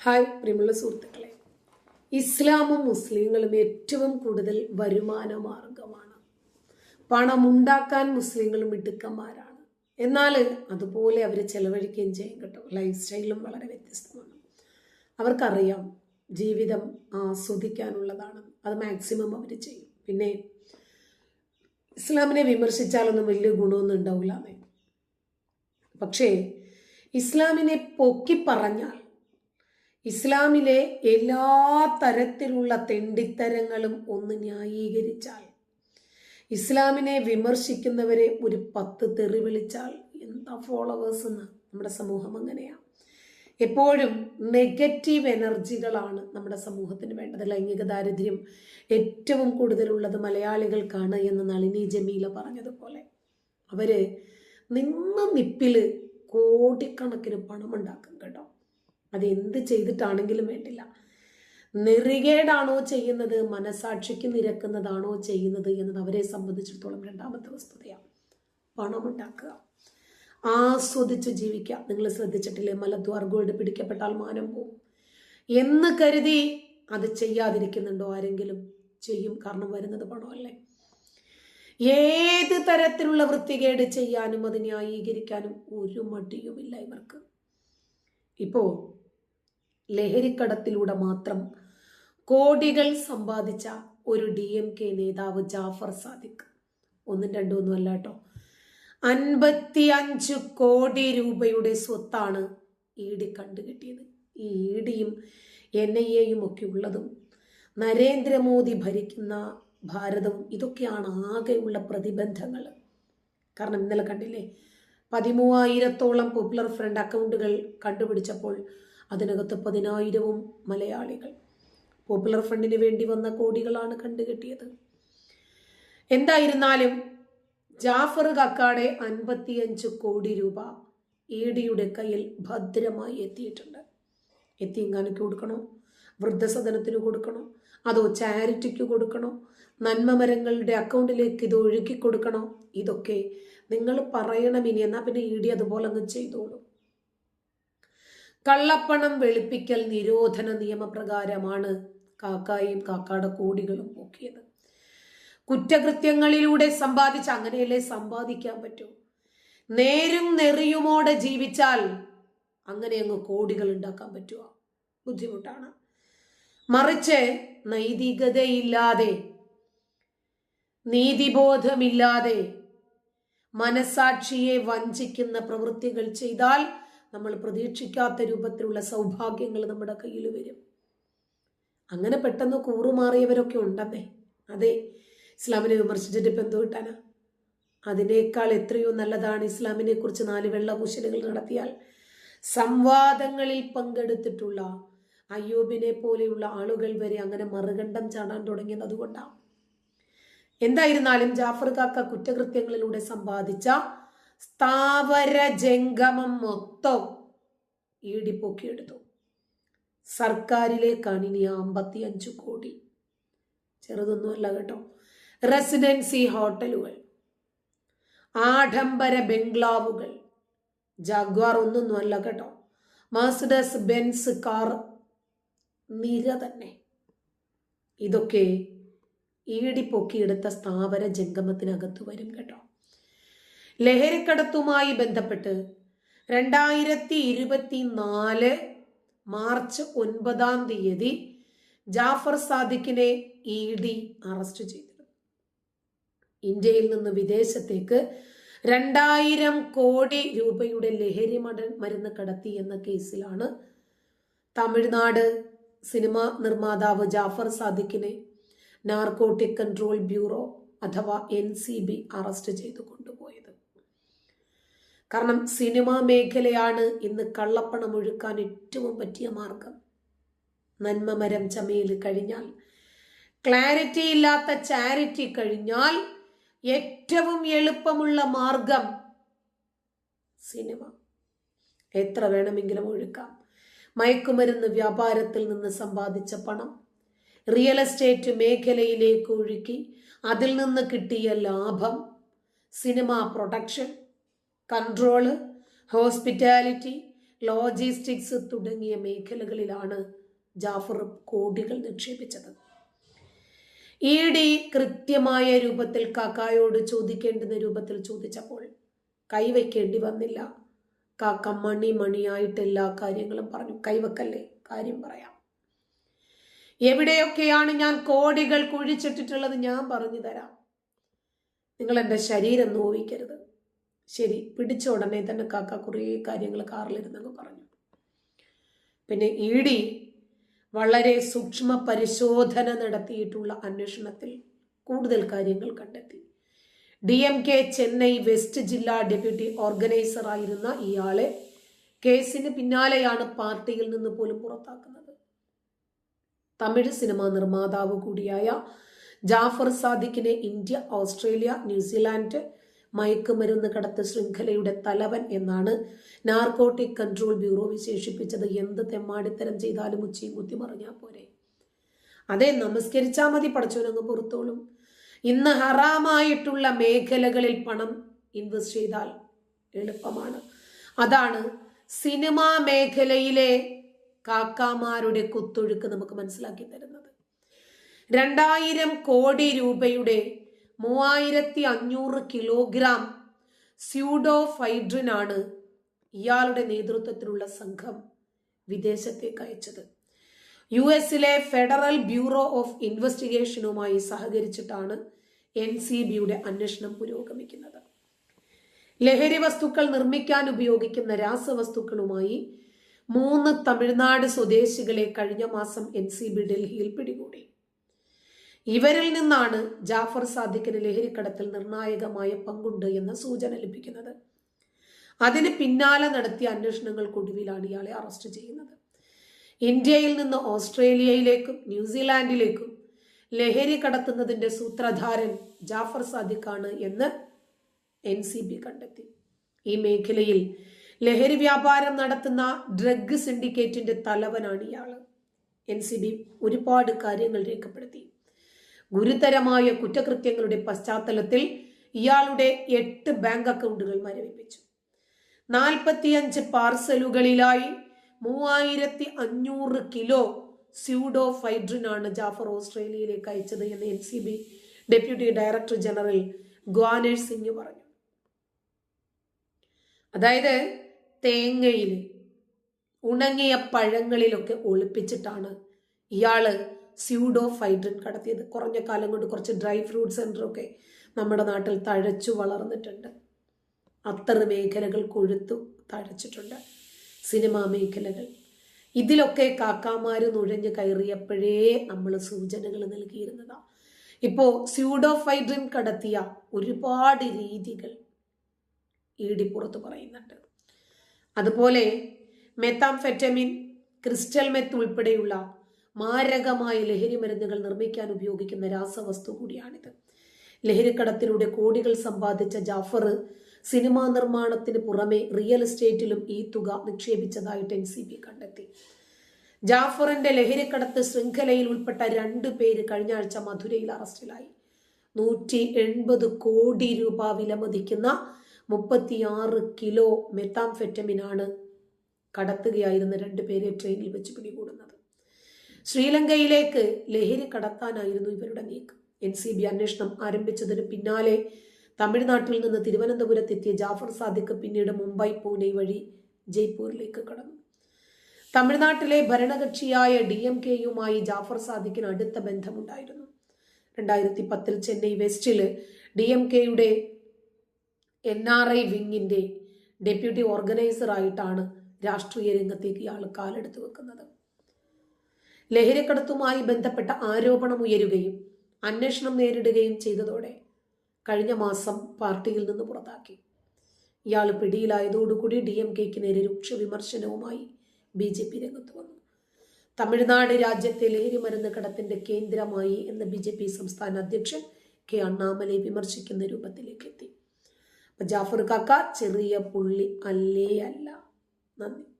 Hi പ്രിയമുള്ള സുഹൃത്തുക്കളെ. ഇസ്ലാമും മുസ്ലിങ്ങളും ഏറ്റവും കൂടുതൽ വരുമാന മാർഗമാണ്. പണമുണ്ടാക്കാൻ മുസ്ലിങ്ങളും മിടുക്കന്മാരാണ്. എന്നാൽ അതുപോലെ അവർ ചെലവഴിക്കുകയും ചെയ്യും കേട്ടോ. ലൈഫ് സ്റ്റൈലും വളരെ വ്യത്യസ്തമാണ്. അവർക്കറിയാം ജീവിതം ആസ്വദിക്കാനുള്ളതാണ്. അത് മാക്സിമം അവർ ചെയ്യും. പിന്നെ ഇസ്ലാമിനെ വിമർശിച്ചാലൊന്നും വലിയ ഗുണമൊന്നും ഉണ്ടാവില്ല പക്ഷേ ഇസ്ലാമിനെ പൊക്കി പറഞ്ഞാൽ ഇസ്ലാമിലെ എല്ലാ തരത്തിലുള്ള തെണ്ടിത്തരങ്ങളും ഒന്ന് ന്യായീകരിച്ചാൽ ഇസ്ലാമിനെ വിമർശിക്കുന്നവരെ ഒരു പത്ത് തെറി വിളിച്ചാൽ എന്താ ഫോളോവേഴ്സ് എന്ന് നമ്മുടെ സമൂഹം അങ്ങനെയാണ് എപ്പോഴും നെഗറ്റീവ് എനർജികളാണ് നമ്മുടെ സമൂഹത്തിന് വേണ്ടത്. ലൈംഗിക ദാരിദ്ര്യം ഏറ്റവും കൂടുതലുള്ളത് മലയാളികൾക്കാണ് എന്ന് നളിനി ജമീല പറഞ്ഞതുപോലെ. അവർ നിന്ന നിപ്പിൽ കോടിക്കണക്കിന് പണം ഉണ്ടാക്കും കേട്ടോ. അത് എന്ത് ചെയ്തിട്ടാണെങ്കിലും വേണ്ടില്ല. നെറികേടാണോ ചെയ്യുന്നത്? മനസാക്ഷിക്ക് നിരക്കുന്നതാണോ ചെയ്യുന്നത് എന്നത് അവരെ സംബന്ധിച്ചിടത്തോളം രണ്ടാമത്തെ വസ്തുതയാണ്. പണമുണ്ടാക്കുക. ആസ്വദിച്ച് ജീവിക്കുക. നിങ്ങൾ ശ്രദ്ധിച്ചിട്ടില്ലേ? മലദ്വാർ ഗോൾഡ് പിടിക്കപ്പെട്ടാൽ മാനം പോവും. എന്ന് കരുതി അത് ചെയ്യാതിരിക്കുന്നുണ്ടോ ആരെങ്കിലും? ചെയ്യും. കാരണം വരുന്നത് പണമല്ലേ? ഏത് തരത്തിലുള്ള വൃത്തികേട് ചെയ്യാനും അത് ന്യായീകരിക്കാനും ഒരു മടിയുമില്ല ഇവർക്ക്. ഇപ്പോ ലഹരിക്കടത്തിലൂടെ മാത്രം കോടികൾ സമ്പാദിച്ച ഒരു ഡി എം കെ നേതാവ് ജാഫർ സാദിഖ്. ഒന്നും രണ്ടും ഒന്നും അല്ല കേട്ടോ. അൻപത്തി അഞ്ച് കോടി രൂപയുടെ സ്വത്താണ് ഇ ഡി കണ്ടുകിട്ടിയത്. ഈ ഇ ഡിയും എൻ ഐ എയും ഒക്കെ ഉള്ളതും നരേന്ദ്രമോദി ഭരിക്കുന്ന ഭാരതവും ഇതൊക്കെയാണ് ആകെയുള്ള പ്രതിബന്ധങ്ങൾ. കാരണം ഇന്നലെ കണ്ടില്ലേ? പതിമൂവായിരത്തോളം പോപ്പുലർ ഫ്രണ്ട് അക്കൗണ്ടുകൾ കണ്ടുപിടിച്ചപ്പോൾ അതിനകത്ത് പതിനായിരവും മലയാളികൾ. പോപ്പുലർ ഫ്രണ്ടിന് വേണ്ടി വന്ന കോടികളാണ് കണ്ടുകെട്ടിയത്. എന്തായിരുന്നാലും ജാഫർ കക്കാടെ അൻപത്തിയഞ്ച് കോടി രൂപ ഇ ഡിയുടെ കയ്യിൽ ഭദ്രമായി എത്തിയിട്ടുണ്ട്. എത്തിയെങ്കാനൊക്കെ കൊടുക്കണോ വൃദ്ധസദനത്തിന് കൊടുക്കണോ അതോ ചാരിറ്റിക്ക് കൊടുക്കണോ നന്മമരങ്ങളുടെ അക്കൗണ്ടിലേക്ക് ഇത് ഒഴുക്കി കൊടുക്കണോ ഇതൊക്കെ നിങ്ങൾ പറയണം ഇനി എന്നാൽ പിന്നെ ഇ ഡി അതുപോലെ അങ്ങ് ചെയ്തോളൂ. കള്ളപ്പണം വെളുപ്പിക്കൽ നിരോധന നിയമപ്രകാരമാണ് കാക്കായും കാക്കാടെ കോടികളും പൊക്കിയത്. കുറ്റകൃത്യങ്ങളിലൂടെ സമ്പാദിച്ച് അങ്ങനെയല്ലേ സമ്പാദിക്കാൻ പറ്റൂ? നേരും നെറിയുമോടെ ജീവിച്ചാൽ അങ്ങനെ അങ്ങ് കോടികൾ ഉണ്ടാക്കാൻ പറ്റുക ബുദ്ധിമുട്ടാണ്. മറിച്ച് നൈതികതയില്ലാതെ നീതിബോധമില്ലാതെ മനസാക്ഷിയെ വഞ്ചിക്കുന്ന പ്രവൃത്തികൾ ചെയ്താൽ നമ്മൾ പ്രതീക്ഷിക്കാത്ത രൂപത്തിലുള്ള സൗഭാഗ്യങ്ങൾ നമ്മുടെ കയ്യിൽ വരും. അങ്ങനെ പെട്ടെന്ന് കൂറുമാറിയവരൊക്കെ ഉണ്ടെന്നേ അതെ ഇസ്ലാമിനെ വിമർശിച്ചിട്ട് ഇപ്പം എന്തോ കിട്ടാനാ? അതിനേക്കാൾ എത്രയോ നല്ലതാണ് ഇസ്ലാമിനെ കുറിച്ച് നാല് വെള്ളപൂശലുകൾ നടത്തിയാൽ. സംവാദങ്ങളിൽ പങ്കെടുത്തിട്ടുള്ള അയ്യൂബിനെ പോലെയുള്ള ആളുകൾ വരെ അങ്ങനെ മറുകണ്ഠം ചാടാൻ തുടങ്ങിയത് അതുകൊണ്ടാണ് എന്തായിരുന്നാലും ജാഫർ കാക്ക കുറ്റകൃത്യങ്ങളിലൂടെ സമ്പാദിച്ച സ്ഥാവര ജംഗമം മൊത്തം ഈടിപ്പൊക്കിയെടുത്തു. സർക്കാരിലേക്കാണ് ഇനി അമ്പത്തി അഞ്ച് കോടി. ചെറുതൊന്നുമല്ല കേട്ടോ. റെസിഡൻസി ഹോട്ടലുകൾ ആഡംബര ബംഗ്ലാവുകൾ ജാഗ്വാർ ഒന്നൊന്നും അല്ല കേട്ടോ. മാസിഡസ് ബെൻസ് കാർ നിര തന്നെ. ഇതൊക്കെ ഈടിപ്പൊക്കിയെടുത്ത സ്ഥാപന ജംഗമത്തിനകത്ത് വരും കേട്ടോ. ലഹരിക്കടത്തുമായി ബന്ധപ്പെട്ട് രണ്ടായിരത്തി ഇരുപത്തി നാല് മാർച്ച് ഒൻപതാം തീയതി ജാഫർ സാദിഖിനെ ഇ ഡി അറസ്റ്റ് ചെയ്തിരുന്നു. ഇന്ത്യയിൽ നിന്ന് വിദേശത്തേക്ക് രണ്ടായിരം കോടി രൂപയുടെ ലഹരി മരുന്ന് കടത്തി എന്ന കേസിലാണ് തമിഴ്നാട് സിനിമ നിർമ്മാതാവ് ജാഫർ സാദിഖിനെ നാർക്കോട്ടിക് കൺട്രോൾ ബ്യൂറോ അഥവാ എൻ സി ബി അറസ്റ്റ് ചെയ്തു കൊണ്ടുപോയത്. കാരണം സിനിമാ മേഖലയാണ് ഇന്ന് കള്ളപ്പണം ഒഴുക്കാൻ ഏറ്റവും പറ്റിയ മാർഗം. നന്മ മരം ചമയിൽ കഴിഞ്ഞാൽ ക്ലാരിറ്റി ഇല്ലാത്ത ചാരിറ്റി കഴിഞ്ഞാൽ ഏറ്റവും എളുപ്പമുള്ള മാർഗം സിനിമ. എത്ര വേണമെങ്കിലും ഒഴുക്കാം. മയക്കുമരുന്ന് വ്യാപാരത്തിൽ നിന്ന് സമ്പാദിച്ച പണം റിയൽ എസ്റ്റേറ്റ് മേഖലയിലേക്ക് ഒഴുക്കി അതിൽ നിന്ന് കിട്ടിയ ലാഭം cinema production control hospitality logistics തുടങ്ങിയ മേഖലകളിലാണ് ജാഫർ കോടികൾ നിക്ഷേപിച്ചത്. ഇ ഡി കൃത്യമായ രൂപത്തിൽ കാക്കായോട് ചോദിക്കേണ്ടുന്ന രൂപത്തിൽ ചോദിച്ചപ്പോൾ കൈവയ്ക്കേണ്ടി വന്നില്ല. കാക്ക മണി മണിയായിട്ട് എല്ലാ കാര്യങ്ങളും പറഞ്ഞു. കൈവക്കല്ലേ? കാര്യം പറയാം. എവിടെയൊക്കെയാണ് ഞാൻ കോടികൾ കുഴിച്ചിട്ടിട്ടുള്ളത്? ഞാൻ പറഞ്ഞു തരാം. നിങ്ങൾ എന്റെ ശരീരം നോവിക്കരുത്. ശരി പിടിച്ച ഉടനെ തന്നെ കാക്ക കുറേ കാര്യങ്ങൾ കാറിലിരുന്നങ്ങ് പറഞ്ഞു. പിന്നെ ഇ ഡി വളരെ സൂക്ഷ്മ പരിശോധന നടത്തിയിട്ടുള്ള അന്വേഷണത്തിൽ കൂടുതൽ കാര്യങ്ങൾ കണ്ടെത്തി. D M K Chennai west ജില്ലാ ഡെപ്യൂട്ടി ഓർഗനൈസർ ആയിരുന്ന ഇയാളെ കേസിന് പിന്നാലെയാണ് പാർട്ടിയിൽ നിന്ന് പോലും പുറത്താക്കുന്നത്. തമിഴ് സിനിമാ നിർമ്മാതാവ് കൂടിയായ ജാഫർ സാദിഖിനെ ഇന്ത്യ ഓസ്ട്രേലിയ ന്യൂസിലാൻഡ് മയക്കുമരുന്ന് കടത്ത് ശൃംഖലയുടെ തലവൻ എന്നാണ് നാർക്കോട്ടിക് കൺട്രോൾ ബ്യൂറോ വിശേഷിപ്പിച്ചത്. എന്ത് തെമ്മാടിത്തരം ചെയ്താലും ഉച്ചയും കുത്തി പറഞ്ഞാൽ പോരെ. അതെ നമസ്കരിച്ചാൽ മതി പടച്ചോനങ്ങ് പുറത്തോളും. ഇന്ന് ഹറാമായിട്ടുള്ള മേഖലകളിൽ പണം ഇൻവെസ്റ്റ് ചെയ്താൽ എളുപ്പമാണ്. അതാണ് സിനിമാ മേഖലയിലെ കാക്കാമാരുടെ കുത്തൊഴുക്ക് നമുക്ക് മനസ്സിലാക്കി തരുന്നത്. രണ്ടായിരം കോടി രൂപയുടെ മൂവായിരത്തി അഞ്ഞൂറ് കിലോഗ്രാം സ്യൂഡോഫൈഡ്രിനാണ് ഇയാളുടെ നേതൃത്വത്തിലുള്ള സംഘം വിദേശത്തേക്ക് അയച്ചത്. യു എസിലെ ഫെഡറൽ ബ്യൂറോ ഓഫ് ഇൻവെസ്റ്റിഗേഷനുമായി സഹകരിച്ചിട്ടാണ് എൻ സി ബിയുടെ അന്വേഷണം പുരോഗമിക്കുന്നത്. ലഹരി വസ്തുക്കൾ നിർമ്മിക്കാൻ ഉപയോഗിക്കുന്ന രാസവസ്തുക്കളുമായി മൂന്ന് തമിഴ്നാട് സ്വദേശികളെ കഴിഞ്ഞ മാസം എൻ സി ബി ഡൽഹിയിൽ പിടികൂടി. ഇവരിൽ നിന്നാണ് ജാഫർ സാദിഖിന് ലഹരിക്കടത്തിൽ നിർണായകമായ പങ്കുണ്ട് എന്ന സൂചന ലഭിക്കുന്നത്. അതിന് പിന്നാലെ നടത്തിയ അന്വേഷണങ്ങൾക്കൊടുവിലാണ് ഇയാളെ അറസ്റ്റ് ചെയ്യുന്നത്. ഇന്ത്യയിൽ നിന്ന് ഓസ്ട്രേലിയയിലേക്കും ന്യൂസിലാൻഡിലേക്കും ലഹരി കടത്തുന്നതിന്റെ സൂത്രധാരൻ ജാഫർ സാദിഖാണ് എന്ന് എൻ സി ബി കണ്ടെത്തി. ഈ മേഖലയിൽ ലഹരി വ്യാപാരം നടത്തുന്ന ഡ്രഗ് സിൻഡിക്കേറ്റിന്റെ തലവനാണ് ഇയാൾ എൻ സി ബി ഒരുപാട് കാര്യങ്ങൾ രേഖപ്പെടുത്തി. ഗുരുതരമായ കുറ്റകൃത്യങ്ങളുടെ പശ്ചാത്തലത്തിൽ ഇയാളുടെ എട്ട് ബാങ്ക് അക്കൗണ്ടുകൾ മരവിപ്പിച്ചു. നാൽപ്പത്തിയഞ്ച് പാർസലുകളിലായി മൂവായിരത്തി അഞ്ഞൂറ് കിലോ സ്യൂഡോ ഫൈഡ്രിനാണ് ജാഫർ ഓസ്ട്രേലിയയിലേക്ക് അയച്ചത് എന്ന് N C B deputy director general Gyanesh Singh പറഞ്ഞു. അതായത് തേങ്ങയിൽ ഉണങ്ങിയ പഴങ്ങളിലൊക്കെ ഒളിപ്പിച്ചിട്ടാണ് ഇയാൾ സ്യൂഡോ ഫൈഡ്രിൻ കടത്തിയത്. കുറഞ്ഞ കാലം കൊണ്ട് കുറച്ച് ഡ്രൈ ഫ്രൂട്ട് സെന്ററൊക്കെ നമ്മുടെ നാട്ടിൽ തഴച്ചു വളർന്നിട്ടുണ്ട്. അത്തറ് മേഖലകൾ കൊഴുത്തു തഴച്ചിട്ടുണ്ട്. സിനിമാ മേഖലകൾ. ഇതിലൊക്കെ കാക്കാമാർ നുഴഞ്ഞു കയറിയപ്പോഴേ നമ്മൾ സൂചനകൾ നൽകിയിരുന്നതാണ് ഇപ്പോൾ സ്യൂഡോഫൈഡ്രിൻ കടത്തിയ ഒരുപാട് രീതികൾ ഈടിപ്പുറത്ത് പുറത്ത് പറയുന്നുണ്ട്. അതുപോലെ മെത്താംഫെറ്റമിൻ ക്രിസ്റ്റൽ മെത്ത് ഉൾപ്പെടെയുള്ള മാരകമായ ലഹരി മരുന്നുകൾ നിർമ്മിക്കാൻ ഉപയോഗിക്കുന്ന രാസവസ്തു കൂടിയാണിത്. ലഹരിക്കടത്തിലൂടെ കോടികൾ സമ്പാദിച്ച ജാഫർ സിനിമാ നിർമ്മാണത്തിന് പുറമെ റിയൽ എസ്റ്റേറ്റിലും ഈ തുക നിക്ഷേപിച്ചതായിട്ട് എൻ സി ബി കണ്ടെത്തി. ജാഫറിന്റെ ലഹരിക്കടത്ത് ശൃംഖലയിൽ ഉൾപ്പെട്ട രണ്ട് പേര് കഴിഞ്ഞ ആഴ്ച മധുരയിൽ അറസ്റ്റിലായി. നൂറ്റി എൺപത് കോടി രൂപ വിലമതിക്കുന്ന മുപ്പത്തിയാറ് കിലോ മെത്താംഫെറ്റമിനാണ് കടത്തുകയായിരുന്ന രണ്ട് പേരെ ട്രെയിനിൽ വെച്ച് പിടികൂടുന്നത്. ശ്രീലങ്കയിലേക്ക് ലഹരി കടത്താനായിരുന്നു ഇവരുടെ നീക്കം. എൻ സി ബി അന്വേഷണം ആരംഭിച്ചതിന് പിന്നാലെ തമിഴ്നാട്ടിൽ നിന്ന് തിരുവനന്തപുരത്തെത്തിയ ജാഫർ സാദിഖ് പിന്നീട് മുംബൈ പൂനെ വഴി ജയ്പൂരിലേക്ക് കടന്നു. തമിഴ്നാട്ടിലെ ഭരണകക്ഷിയായ ഡി എം കെയുമായി ജാഫർ സാദിഖിന് അടുത്ത ബന്ധമുണ്ടായിരുന്നു. രണ്ടായിരത്തി പത്തിൽ ചെന്നൈ വെസ്റ്റിൽ ഡി എം കെയുടെ എൻ ആർ ഐ വിങ്ങിന്റെ ഡെപ്യൂട്ടി ഓർഗനൈസർ ആയിട്ടാണ് രാഷ്ട്രീയ രംഗത്തേക്ക് ഇയാൾ കാലെടുത്ത് വെക്കുന്നത്. ലഹരിക്കടത്തുമായി ബന്ധപ്പെട്ട ആരോപണം ഉയരുകയും അന്വേഷണം നേരിടുകയും ചെയ്തതോടെ കഴിഞ്ഞ മാസം പാർട്ടിയിൽ നിന്ന് പുറത്താക്കി. ഇയാൾ പിടിയിലായതോടുകൂടി ഡി എം കെക്ക് നേരെ രൂക്ഷ വിമർശനവുമായി ബി ജെ പി രംഗത്ത് വന്നു. തമിഴ്നാട് രാജ്യത്തെ ലഹരി മരുന്ന് കടത്തിന്റെ കേന്ദ്രമായി എന്ന് ബി ജെ പി സംസ്ഥാന അധ്യക്ഷൻ കെ അണ്ണാമലെ വിമർശിക്കുന്ന രൂപത്തിലേക്ക് എത്തി ജാഫർ കാക്ക ചെറിയ പുള്ളി അല്ലേ അല്ല? നന്ദി.